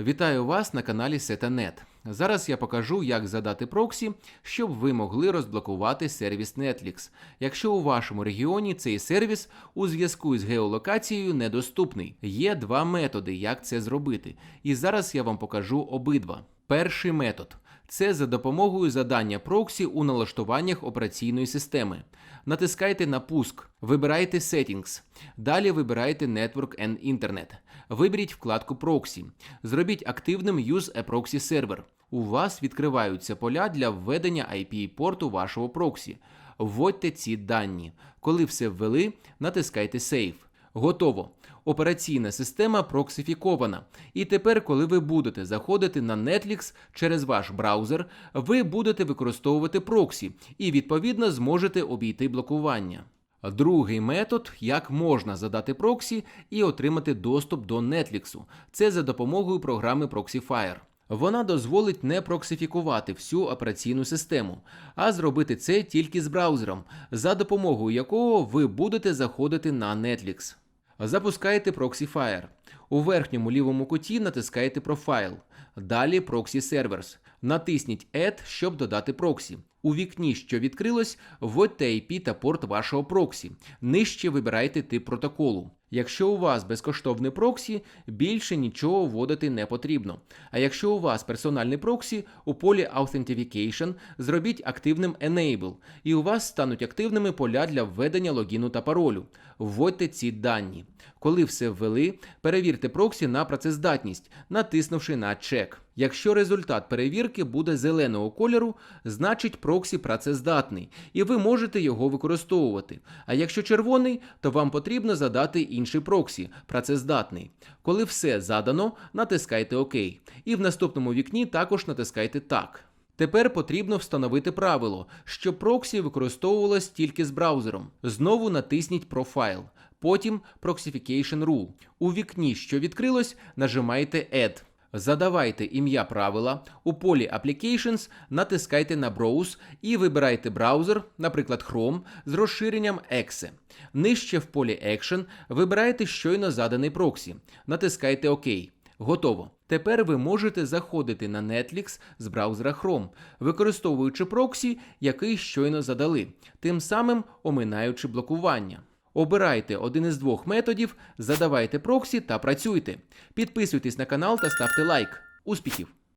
Вітаю вас на каналі SetaNet. Зараз я покажу, як задати проксі, щоб ви могли розблокувати сервіс Netflix, якщо у вашому регіоні цей сервіс у зв'язку з геолокацією недоступний. Є два методи, як це зробити, і зараз я вам покажу обидва. Перший метод це за допомогою задання проксі у налаштуваннях операційної системи. Натискайте на пуск, вибирайте Settings, далі вибирайте Network and Internet. Виберіть вкладку Proxy. Зробіть активним Use a Proxy Server. У вас відкриваються поля для введення IP-порту вашого проксі. Вводьте ці дані. Коли все ввели, натискайте Save. Готово. Операційна система проксифікована. І тепер, коли ви будете заходити на Netflix через ваш браузер, ви будете використовувати проксі і відповідно зможете обійти блокування. Другий метод, як можна задати проксі і отримати доступ до Netflix. Це за допомогою програми Proxyfire. Вона дозволить не проксифікувати всю операційну систему, а зробити це тільки з браузером, за допомогою якого ви будете заходити на Netflix. Запускайте Proxyfire. У верхньому лівому куті натискайте Profile. Далі Proxy Servers. Натисніть Add, щоб додати проксі. У вікні, що відкрилось, вводьте IP та порт вашого проксі. Нижче вибирайте тип протоколу. Якщо у вас безкоштовний проксі, більше нічого вводити не потрібно. А якщо у вас персональний проксі, у полі Authentication зробіть активним Enable, і у вас стануть активними поля для введення логіну та паролю. Вводьте ці дані. Коли все ввели, перевірте проксі на працездатність, натиснувши на чек. Якщо результат перевірки буде зеленого кольору, значить проксі працездатний, і ви можете його використовувати. А якщо червоний, то вам потрібно задати інший проксі працездатний. Коли все задано, натискайте ОК. І в наступному вікні також натискайте Так. Тепер потрібно встановити правило, що проксі використовувалось тільки з браузером. Знову натисніть Profile. Потім Proxification Rule. У вікні, що відкрилось, нажимайте Add. Задавайте ім'я правила, у полі Applications натискайте на Browse і вибирайте браузер, наприклад, Chrome, з розширенням Exe. Нижче в полі Action вибирайте щойно заданий проксі. Натискайте ОК. Готово. Тепер ви можете заходити на Netflix з браузера Chrome, використовуючи проксі, який щойно задали, тим самим оминаючи блокування. Обирайте один із двох методів, задавайте проксі та працюйте. Підписуйтесь на канал та ставте лайк. Успіхів!